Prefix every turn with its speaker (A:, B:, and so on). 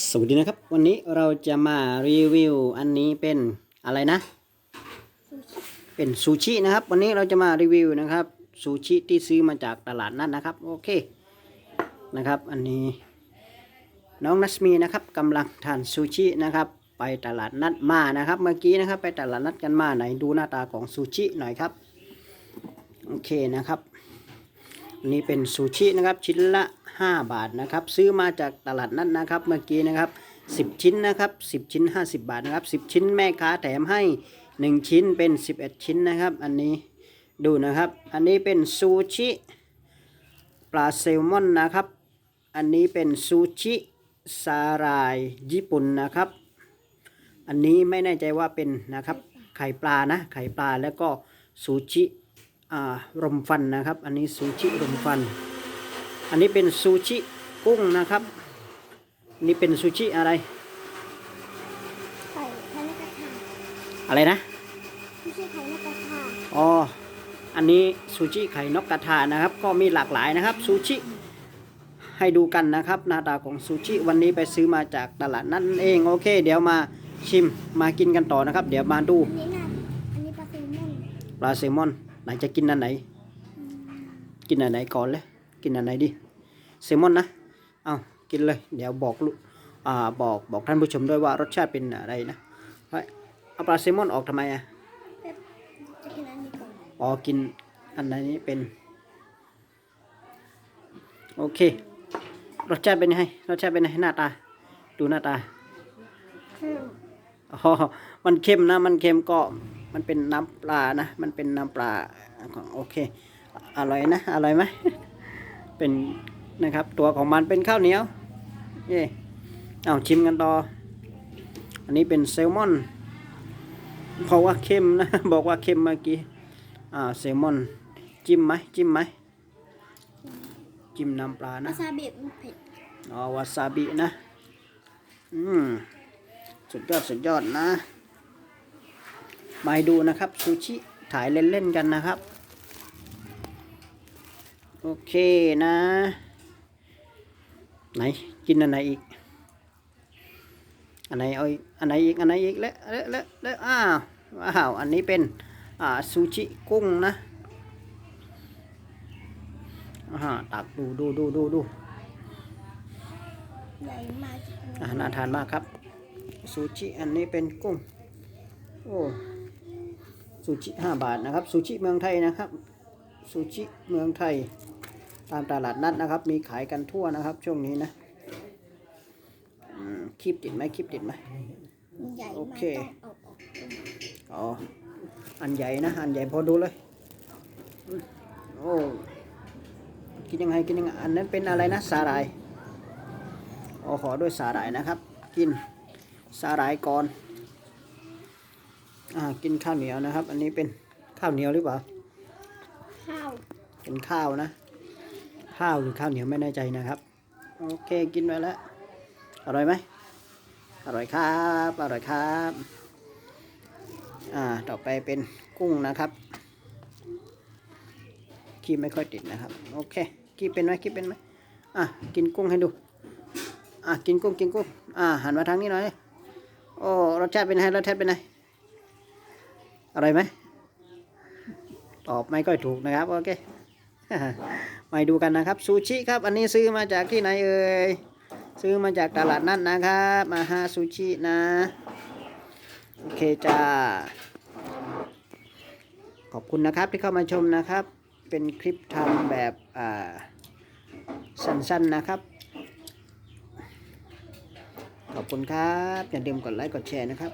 A: สวัสดีนะครับ วันนี้เราจะมารีวิวอันนี้เป็นอะไรนะ เป็นซูชินะครับ วันนี้เราจะมารีวิวนะครับซูชิที่ซื้อมาจากตลาดนัดนะครับโอเคนะครับ อันนี้น้องนัสมีนะครับกำลังทานซูชินะครับ ไปตลาดนัดมานะครับ เมื่อกี้นะครับ ไปตลาดนัดกันมาไหนดูหน้าตาของซูชิหน่อยครับโอเคนะครับ อันนี้เป็นซูชินะครับชิ้นละ 5 บาทนะครับ ซื้อมาจากตลาดนัดนนะครับ เมื่อกี้นะครับ 10 ชิ้นนะครับ 10 ชิ้น 50 บาทนะครับ 10 ชิ้นแม่ค้าแถมให้ 1 ชิ้นเป็น 11 ชิ้นนะครับ อันนี้ดูนะครับ อันนี้เป็นซูชิปลาแซลมอนนะครับ อันนี้เป็นซูชิสาหร่ายญี่ปุ่นนะครับ อันนี้ไม่แน่ใจว่าเป็นนะครับไข่ปลานะ ไข่ปลาแล้วก็ซูชิอ่ารมฟันนะครับ อันนี้ซูชิรมฟัน อันนี้เป็นซูชิกุ้งนะครับอันนี่เป็นซูชิอะไร
B: ไข่ไข่นกกระทา
A: อะไรนะ
B: ไม่ใช่ไข่นกกระทา
A: อ๋อ อันนี้ซูชิไข่นกกระทานะครับ ก็มีหลากหลายนะครับซูชิ ให้ดูกันนะครับ หน้าตาของซูชิวันนี้ไปซื้อมาจากตลาดนั่นเอง โอเค เดี๋ยวมาชิมมากินกันต่อนะครับ เดี๋ยวมาดู
B: อันนี้น่ะอันนี้ปลาแซลมอน
A: ปลาแซลมอนไหนจะกินอันไหน กินอันไหนก่อนเลย กินอันไหนดีแซลมอนนะเอากินเลย เดี๋ยวบอกลูกอ่าบอกบอกท่านผู้ชมด้วยว่ารสชาติเป็นอะไรนะเฮ้ยเอาปลาแซลมอนออกทำไมอะ
B: แบบจะกินอันนี้ก่อน
A: อ๋อกินอันไหนนี้เป็น โอเค รสชาติเป็นยังไงรสชาติเป็นยังไงหน้าตา ดูหน้าตา
B: อืม
A: อ๋อมันเค็มนะ มันเค็มก็มันเป็นน้ำปลานะ มันเป็นน้ำปลาของโอเค อร่อยนะ อร่อยไหม เป็นนะครับ ตัวของมันเป็นข้าวเหนียวเย่เอาชิมกันต่อ อันนี้เป็นแซลมอนเพราะว่าเค็มนะ บอกว่าเค็มเมื่อกี้ อ่าแซลมอน จิ้มไหมจิ้มไหมจิ้มน้ำปลาวานะ
B: ซาบิมันเผ็ด
A: อ๋อวาซาบินะ อืมสุดยอดสุดยอดนะมาให้ดูนะครับซูชิถ่ายเล่นๆกันนะครับ โอเคนะ ไหนกินอันไหนอีก อันไหนเอาอีกอันไหนอีกอันไหนอีกแล้วแล้วแล้วอ้าวว้าวอันนี้เป็นอ่าซูชิกุ้งนะอ่าตักดูดูดูดูดู
B: ใหญ่มาก
A: อาน่าทานมากครับซูชิอันนี้เป็นกุ้งโอ้ซูชิห้าบาทนะครับซูชิเมืองไทยนะครับซูชิเมืองไทย ตามตลาดนัดนะครับ มีขายกันทั่วนะครับ ช่วงนี้นะอืมคลิปติดไหมคลิปติดไหม
B: ใหญ่
A: โอ
B: มาก
A: เค
B: ต้องเอาออก
A: อ๋ออันใหญ่นะอันใหญ่พอดูเลยอืมโอ้กินยังไงกินยังไงอันนั้นเป็นอะไรนะสาหร่ายอ๋อขอด้วยสาหร่ายนะครับ กินสาหร่ายก่อนอ่ากินข้าวเหนียวนะครับ อันนี้เป็นข้าวเหนียวหรือเปล่า
B: ข้าว
A: เป็นข้าวนะ ข้าวหรือข้าวเหนียวไม่แน่ใจนะครับ โอเคกินไปแล้ว อร่อยไหมอร่อยครับ อร่อยครับ อ่า ต่อไปเป็นกุ้งนะครับคีบไม่ค่อยติดนะครับ โอเคคีบเป็นไหมคีบเป็นไหมอะ กินกุ้งให้ดู อะ กินกุ้ง กินกุ้ง อ่าหันมาทางนี้หน่อย โอ้ รสชาติเป็นไง รสชาติเป็นไง อร่อยไหม ตอบไม่ค่อยถูกนะครับ โอเค มาดูกันนะครับซูชิครับ อันนี้ซื้อมาจากที่ไหนเอ่ยซื้อมาจากตลาดนัดนะครับ มาฮาซูชินะโอเคจ้าขอบคุณนะครับที่เข้ามาชมนะครับ เป็นคลิปทำแบบอ่าสั้นๆนะครับ ขอบคุณครับ อย่าลืมกดไลค์กดแชร์นะครับ